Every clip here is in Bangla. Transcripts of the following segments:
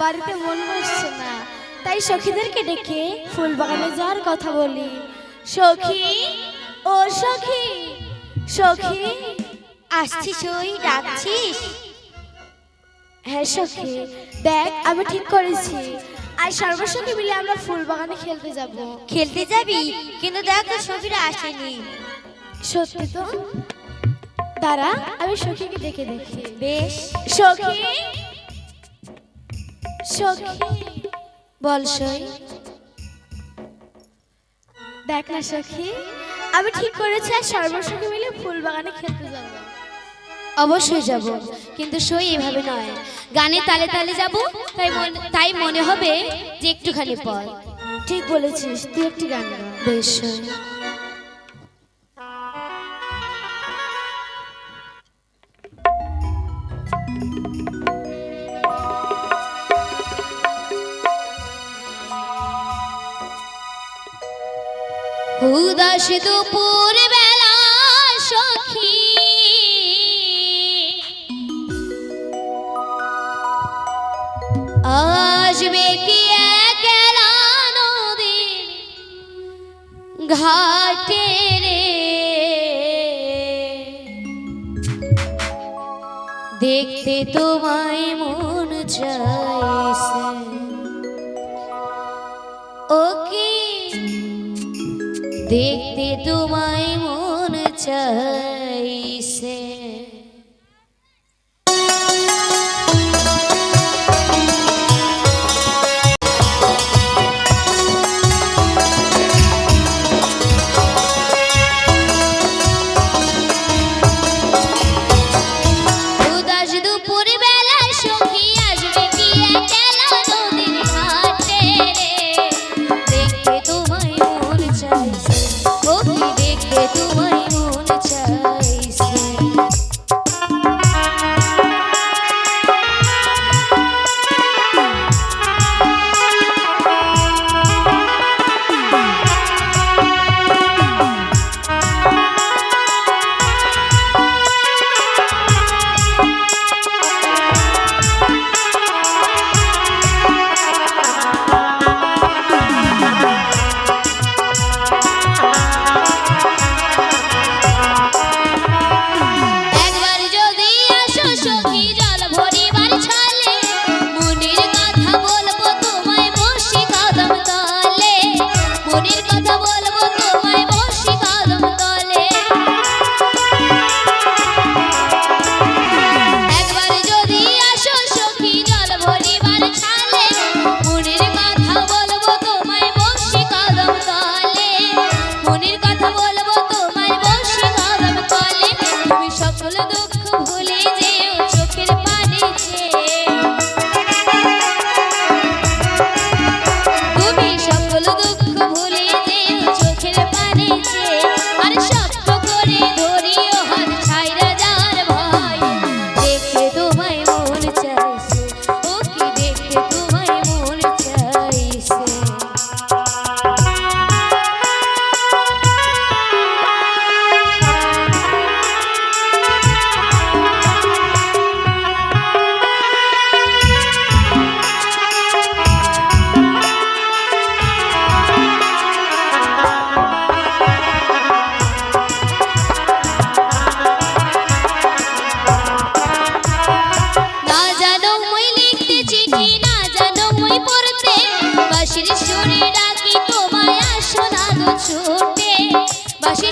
বাড়িতে মন বসছে না। তাই সখীদেরকে ডেকে ফুল বাগানে যাওয়ার কথা বলি। সখী ও সখী সখী আসছিস ওই ডাকছিস? হ্যাঁ সখী দেখ আমি ঠিক করেছি। আর সর্বসখী মিলে আমরা ফুল বাগানে খেলতে যাব। খেলতে যাবি? কিন্তু দেখ তোর সখীরা আসেনি। সত্যি তো? দাঁড়া আমি সখীকে ডেকে দেখি বেশ। সখী বল সই। দেখ না সখী, আমি ঠিক করেছি আর সর্বসখী মিলে ফুল বাগানে খেলতে যাব। অবশ্যই যাব, কিন্তু সই এভাবে নয়। গানে তালে তালে যাব, তাই তাই মনে হবে যে একটুখানি পর ঠিক বলেছিস, তুই একটি গান বেশ উদাস দুপুর বেলা সখী। আসবে কি একলা নদীর ঘাটে রে? দেখতে তোমায় মন চাইছে তোমায় মন চাইছে মনের কথা বলব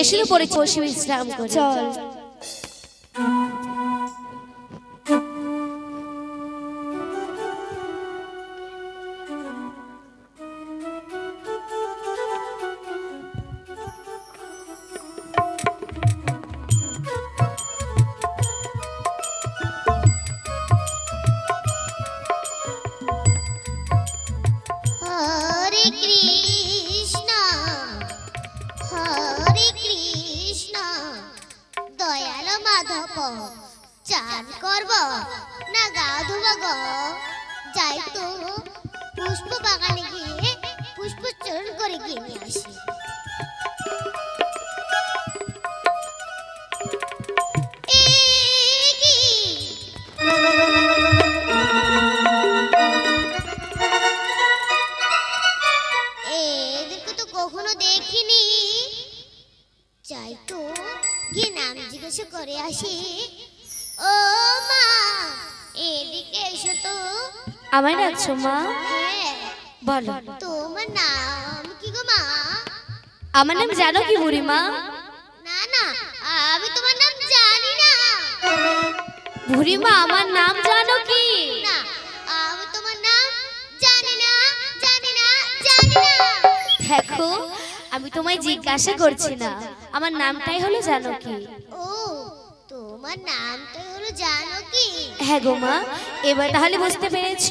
এসে পড়েছি। ইসলাম চল। মাধব চান করব। না গা ধুব গো। যাই তো পুষ্প বাগানে গিয়ে পুষ্প চরণ করে নিয়ে আসি। জিজ্ঞাসা করে আসি। ও মা এদিকে এসো তো। আমায় ডাকছো মা? হ্যাঁ বলো। তোমার নাম কি গো মা? আমার নাম জানো কি বুড়িমা না না আমি তোমার নাম জানি না। বুড়িমা আমার নাম জানো কি? না আমি তোমার নাম জানি না জানি না জানি না। দেখো আমি তোমায় জিজ্ঞাসা করছি না। আমার নামটাই হলো জানো কি। ও তোমার নামটা হলো জানো কি? হ্যাঁ গো মা এবার তাহলে বুঝতে পেরেছ?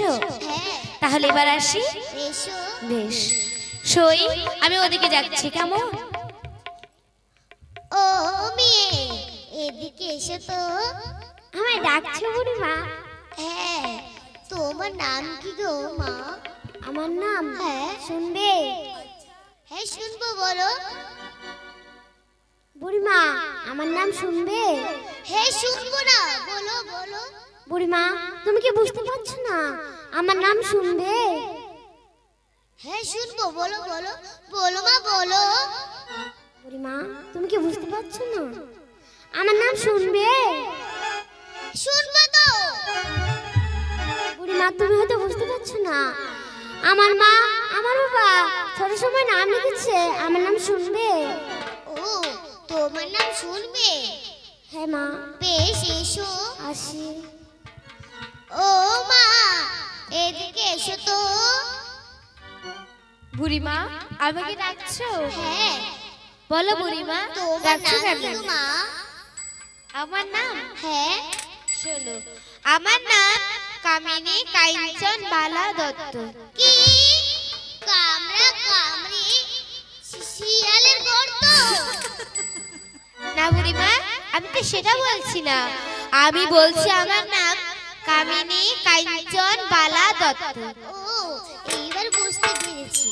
হ্যাঁ তাহলে এবার আসি? এসো। বেশ। সই আমি ওদিকে যাচ্ছি কেমন? ও মেয়ে এদিকে এসো তো। আমায় ডাকছো বুড়িমা? হ্যাঁ তোমার নাম কি গো মা? আমার নাম হ্যাঁ। শুনবে? হ্যাঁ শুনব বলো। বুড়িমা আমার নাম শুনবে? হে শুনব না। বলো বলো। বুড়িমা তুমি কি বুঝতে পারছ না? আমার নাম শুনবে? হ্যাঁ শুনব। বলো বলো। বলো মা বলো। বুড়িমা তুমি কি বুঝতে পারছ না? আমার নাম শুনবে? শুনব তো। বুড়িমা তুমি হয়তো বুঝতে পারছ না। আমার মা আমার বাবা ছোট সময় নাম লিখেছে। আমার নাম শুনবে? ও তোমার নাম শুনবে? হ্যাঁ মা। বেশ এসো। আসি। ও মা এদিকে এসো তো। বুড়িমা আমাকে ডাকছো? হ্যাঁ। বলো বুড়িমা তোমার ডাকছো নাম কেন? মা। আমার নাম? হ্যাঁ। শোনো আমার নাম কামিনী কাঞ্চন বালা দত্ত। কি? কামড়া কামড়ি শিয়ালের গর্ত? না বুড়িমা আমি তো সেটা বলছি না আমি বলছি আমার নাম কামিনী কাঞ্চন বালা দত্ত। ও এইবার বুঝতে পেরেছি।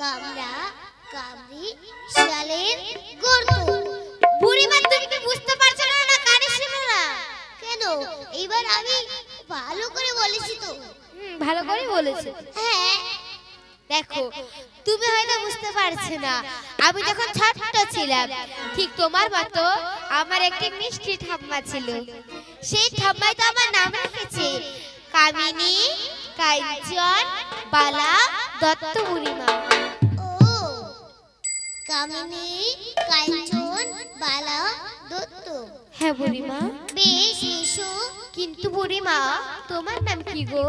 কামড়া কামড়ি শিয়ালের গর্ত। বুড়িমা তুমি কি বুঝতে পারছ না না কানে শোনো না? কেন? এইবার আমি ভালো করে বলেছি তো। হুম ভালো করে বলেছ। হ্যাঁ দেখো তুমি হয়তো বুঝতে পারছ না। আমি যখন ছোট্ট ছিলাম ঠিক তোমার মতো আমার একটি মিষ্টি ঠাম্মা ছিল। সেই ঠাম্মাই তো আমার নাম রেখেছে। কামিনী কাঞ্চন বালা দত্ত বুড়িমা ও কামিনী কাঞ্চন বালা দত্ত। হ্যাঁ বুড়িমা। বেশ কিন্তু বুড়িমা তোমার নাম কি গো?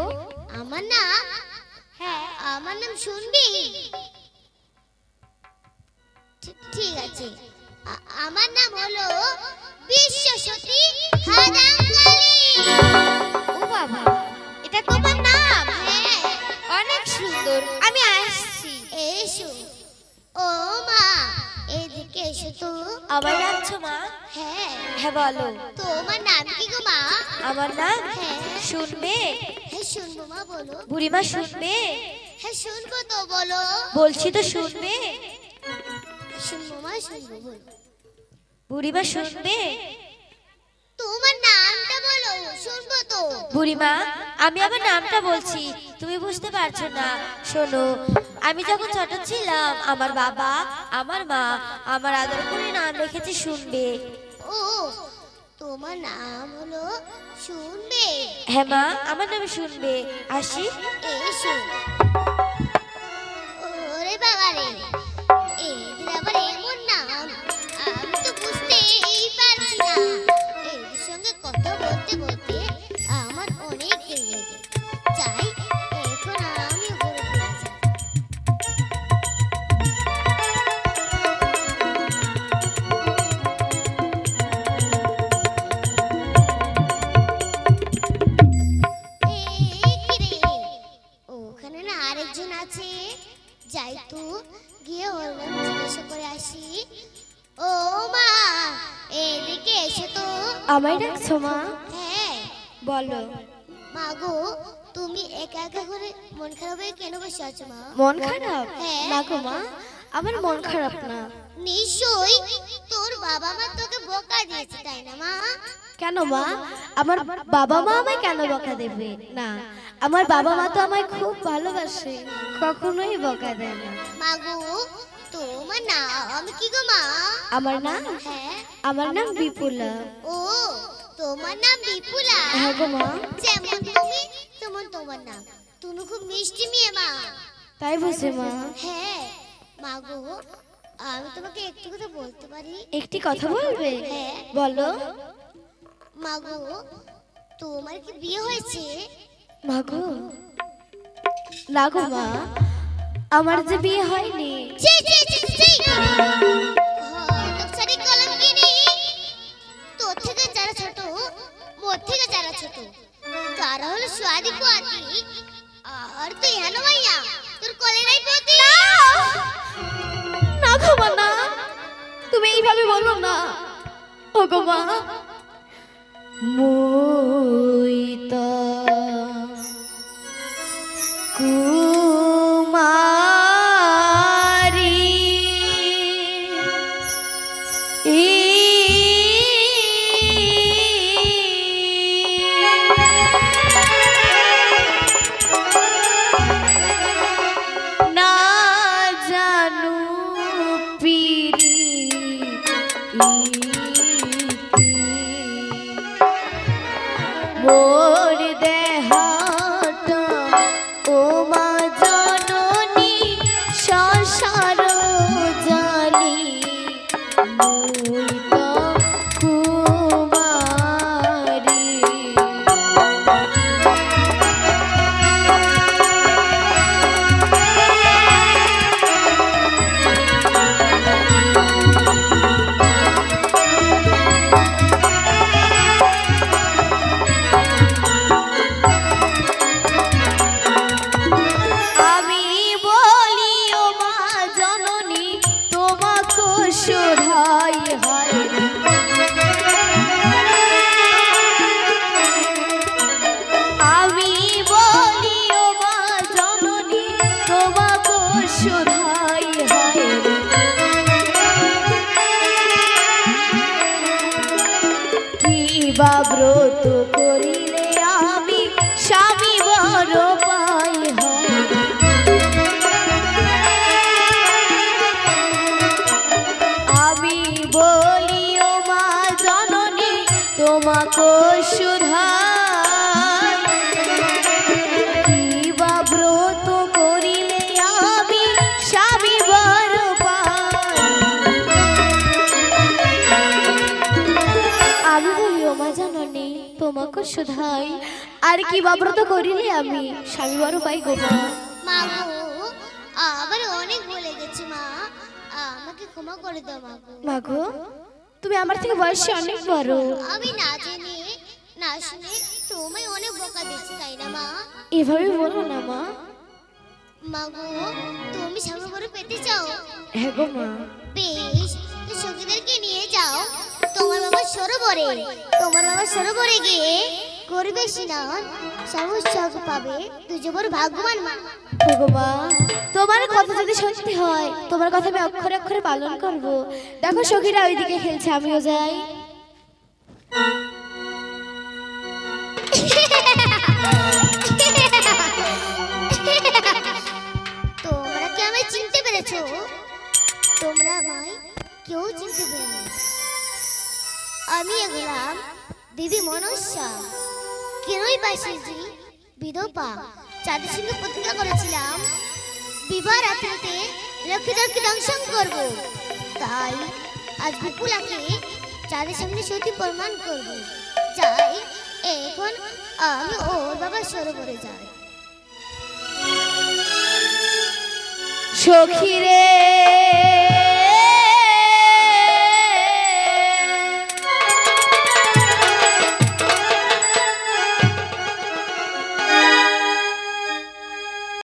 আমার নাম হ্যাঁ আমার নাম শুনবি? ঠিক আছে। আমার নাম হলো বিশ্ব সতী হাদাঙ্গালি ও বাবা এটা তোমার নাম? হ্যাঁ। অনেক সুন্দর আমি আসছি। এসো। ও মা এদিকে এসো তো। আবার ডাকছো মা? হ্যাঁ। হ্যাঁ বলো। তোমার নাম কি গো মা? আমার নাম হ্যাঁ। শুনবে? বুড়িমা শুনবে? হ্যাঁ শুনব তো বলো। বলছি তো শুনবে? শুনব মা শুনব বলো। বুড়িমা শুনবে? তোমার নামটা বলো শুনব তো। বুড়িমা আমি আমার নামটা বলছি তুমি বুঝতে পারছ না। শোনো আমি যখন ছোট ছিলাম আমার বাবা আমার মা আমার আদর করে নাম রেখেছে শুনবে। ও তোমার নাম হলো শুনবে। হ্যাঁ মা আমার নাম শুনবে। আসি। এসো ওরে বাবা রে আমায় ডাকছো মা? হ্যাঁ। বলো। মা গো তুমি একা একা করে মন খারাপ হয়ে কেন বসে আছো মা? মন খারাপ? হ্যাঁ। না গো মা আমার মন খারাপ না। নিশ্চয়ই তোর বাবা মা তোকে বোকা দিয়েছে তাই না মা? কেন মা? আমার বাবা মা আমায় কেন বকা দেবে? না আমার বাবা মা তো আমায় খুব ভালোবাসে। কখনোই বকা দেয় না। মা গো তোমার নাম কি গো মা? আমার নাম? হ্যাঁ। আমার নাম বিপুলা। ও তোমার নাম বিপুলা। হ্যাঁ গো মা। যেমন তুমি তেমন তোমার নাম। তুমি খুব মিষ্টি মেয়ে মা। তাই বুঝি মা। হ্যাঁ। মা গো আমি তোমাকে একটু কথা বলতে পারি? একটি কথা বলবে? হ্যাঁ। বলো। মা গো তোমার কি বিয়ে হয়েছে? মা গো। না গো মা। আমার যে বিয়ে হয়নি। ছি ছি সুধাই আর কি বা ব্রত করিলে আমি? স্বামী বড় পাই গো মা। মা গো আবার অনেক বলে গেছি মা। আমাকে ক্ষমা করে দাও মা গো। মাগো তুমি আমার থেকে বয়সে অনেক বড়। আমি না জেনে না শুনে তোমায় অনেক বকা দিচ্ছি তাই না মা? এভাবে বলো না মা। মা গো তুমি স্বামী বড় পেতে চাও? হ্যাঁ গো মা। বেশ সখীদেরকে নিয়ে যাও। তোমার বাবা সরোবরে তোমার বাবা সরোবরে গিয়ে করবে স্নান সাহস পাবে দুজো বড় ভাগ্যবান মা। ওগো তোমার কথা যদি সত্যি হয় তোমার কথা আমি অক্ষরে অক্ষরে পালন করব। দেখো সখীরা ওইদিকে খেলছে আমিও যাই। তোমরা কি আমায় চিনতে পেরেছ? তোমরা আমায় কেউ চিনতে পেরেনি। আমি এগুলাম দিদি মনস্যা কেনই বাসিজি বিধবা যাদের সঙ্গে প্রতিজ্ঞা করেছিলাম, বিবাহ রাত্রিতে লক্ষ্মীদেরকে দংশন করব। তাই আজ বিপুলাকে যাদের সামনে সত্যি প্রমাণ করব। যাই, এখন আমি ওর বাবা সরোবরে যাই। সখী রে